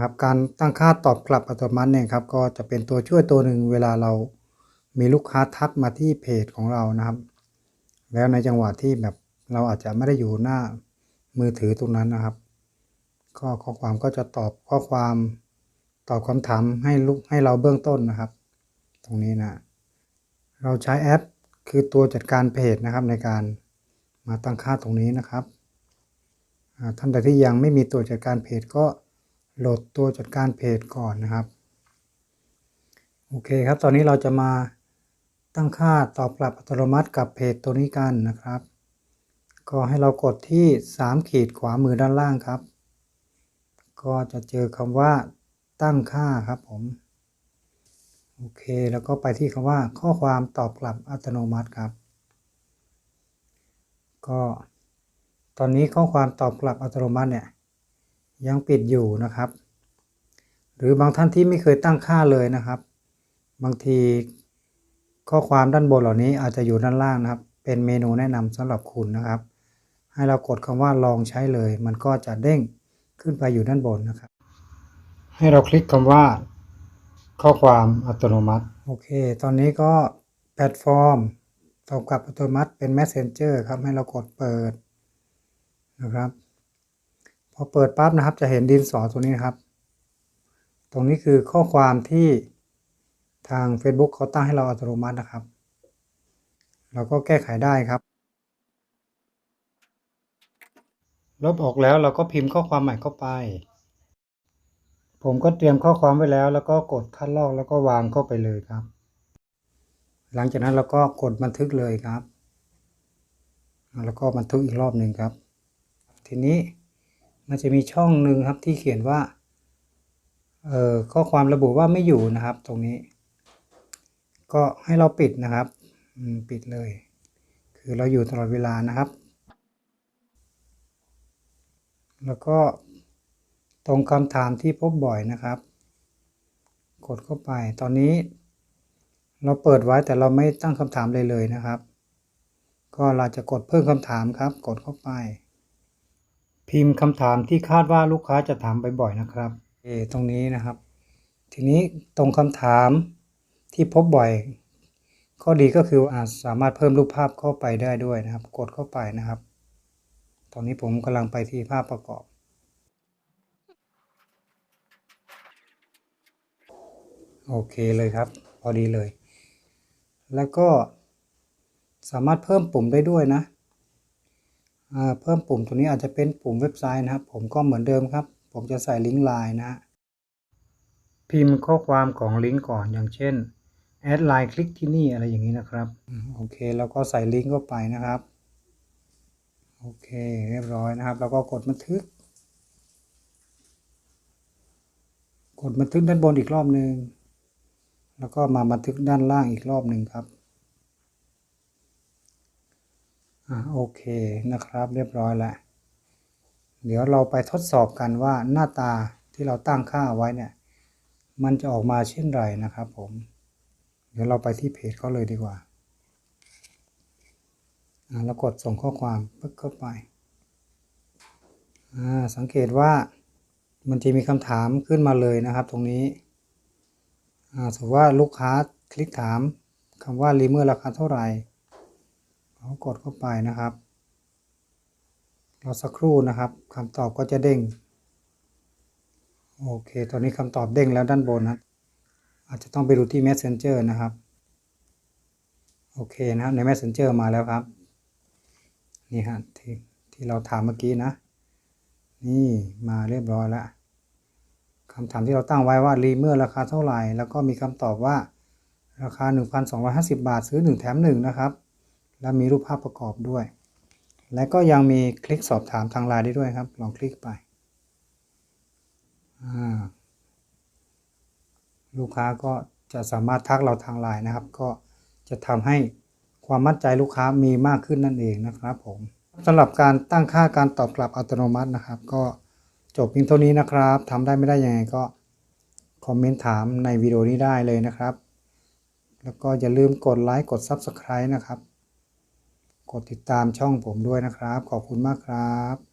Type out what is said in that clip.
ครับการตั้งค่าตอบกลับอัตโนมัติเนี่ยครับก็จะเป็นตัวช่วยตัวหนึ่งเวลาเรามีลูกค้าทักมาที่เพจของเรานะครับ แล้วในจังหวะที่แบบเราอาจจะไม่ได้อยู่หน้ามือถือตรงนั้นนะครับ ก็ข้อความก็จะตอบข้อความตอบคำถามให้ลูกให้เราเบื้องต้นนะครับ ตรงนี้นะเราใช้แอปคือตัวจัดการเพจนะครับในการมาตั้งค่าตรงนี้นะครับท่านใดที่ยังไม่มีตัวจัดการเพจก็ โหลดตัวจัดการเพจก่อนนะครับ โอเคครับ ตอนนี้เราจะมาตั้งค่าตอบกลับอัตโนมัติกับเพจตัวนี้กันนะครับ ก็ให้เรากดที่ 3 ขีดขวามือด้านล่างครับ ก็จะเจอคำว่าตั้งค่าครับผม โอเค แล้วก็ไปที่คำว่าข้อความตอบกลับอัตโนมัติครับ ก็ ตอนนี้ข้อความตอบกลับอัตโนมัติเนี่ย ยังปิดอยู่นะครับ หรือบางท่านที่ไม่เคยตั้งค่าเลยนะครับ บางทีข้อความด้านบนเหล่านี้อาจจะอยู่ด้านล่างนะครับ เป็นเมนูแนะนำสำหรับคุณนะครับ ให้เรากดคำว่าลองใช้เลย มันก็จะเด้งขึ้นไปอยู่ด้านบนนะครับ ให้เราคลิกคำว่า ข้อความอัตโนมัติ โอเค ตอนนี้ก็แพลตฟอร์มตอบกลับอัตโนมัติเป็น Messenger ครับ ให้เรากดเปิดนะครับ พอเปิดปั๊บนะครับจะเห็นดินสอตัวนี้นะครับ ตรงนี้คือข้อความที่ทาง Facebook เขาตั้งให้เราอัตโนมัตินะครับ เราก็แก้ไขได้ครับ ลบออกแล้วเราก็พิมพ์ข้อความใหม่เข้าไป ผมก็เตรียมข้อความไว้แล้ว แล้วก็กดคัดลอกแล้วก็วางเข้าไปเลยครับ หลังจากนั้นเราก็กดบันทึกเลยครับ แล้วก็บันทึกอีกรอบหนึ่งครับ ทีนี้ มันจะมีช่องหนึ่งครับที่เขียนว่าเอ่อข้อความระบุว่าไม่อยู่นะครับ ตรงนี้ ก็ให้เราปิดนะครับปิดเลย คือเราอยู่ตลอดเวลานะครับ แล้วก็ตรงคำถามที่พบบ่อยนะครับ กดเข้าไปตอนนี้ เราเปิดไว้แต่เราไม่ตั้งคำถามเลยเลยนะครับ ก็เราจะกดเพิ่มคำถามครับ กดเข้าไป พิมพ์คำถามที่คาดว่าลูกค้าจะถามบ่อยๆนะครับเอตรงนี้นะครับ ทีนี้ตรงคำถามที่พบบ่อย ข้อดีก็คืออาจสามารถเพิ่มรูปภาพเข้าไปได้ด้วยนะครับ กดเข้าไปนะครับ ตอนนี้ผมกำลังไปที่ภาพประกอบ โอเคเลยครับ พอดีเลย แล้วก็สามารถเพิ่มปุ่มได้ด้วยนะ เพิ่มปุ่มตัวนี้อาจจะเป็นปุ่มเว็บไซต์นะครับ ผมก็เหมือนเดิมครับ ผมจะใส่ลิงก์ไลน์นะ พิมพ์ข้อความของลิงก์ก่อนอย่างเช่นแอดไลน์คลิกที่นี่อะไรอย่างนี้นะครับ โอเคแล้วก็ใส่ลิงก์เข้าไปนะครับ โอเคเรียบร้อยนะครับ แล้วก็กดบันทึก กดบันทึกด้านบนอีกรอบหนึ่งแล้วก็มาบันทึกด้านล่างอีกรอบหนึ่งครับ อ่าโอเคนะครับเรียบร้อยแล้วเดี๋ยวเราไปทดสอบกันว่าหน้าตาที่เราตั้งค่าไว้เนี่ย มันจะออกมาเช่นไรนะครับผม เดี๋ยวเราไปที่เพจเขาเลยดีกว่าอ่าแล้วกดส่งข้อความปึ๊กเข้าไปาสังเกตว่ามันจะมีคำถามขึ้นมาเลยนะครับ ตรงนี้สมมติว่าลูกค้าคลิกถามคำว่ารีเมอร์ราคาเท่าไหร่ กดเข้าไปนะครับรอสักครู่นะครับคำตอบก็จะเด้ง โอเค ตอนนี้คำตอบเด้งแล้วด้านบนนะ อาจจะต้องไปดูที่ Messenger นะครับ โอเคนะครับใน Messenger มาแล้วครับ นี่ฮะที่ที่เราถามเมื่อกี้นะ นี่มาเรียบร้อยแล้วคำถามที่เราตั้งไว้ว่ารีเมอร์ราคาเท่าไหร่ แล้วก็มีคำตอบว่าราคา 1,250 บาท ซื้อ 1 แถม 1 นะครับ และมีรูปภาพประกอบด้วย และก็ยังมีคลิกสอบถามทางไลน์ได้ด้วยครับ ลองคลิกไป ลูกค้าก็จะสามารถทักเราทางไลน์นะครับ ก็จะทำให้ความมั่นใจลูกค้ามีมากขึ้นนั่นเองนะครับผมสำหรับการตั้งค่าการตอบกลับอัตโนมัตินะครับ ก็จบเพียงเท่านี้นะครับทำได้ไม่ได้ยังไงก็คอมเมนต์ถามในวิดีโอนี้ได้เลยนะครับ แล้วก็อย่าลืมกดไลค์กด Subscribe นะครับ กดติดตามช่องผมด้วยนะครับ ขอบคุณมากครับ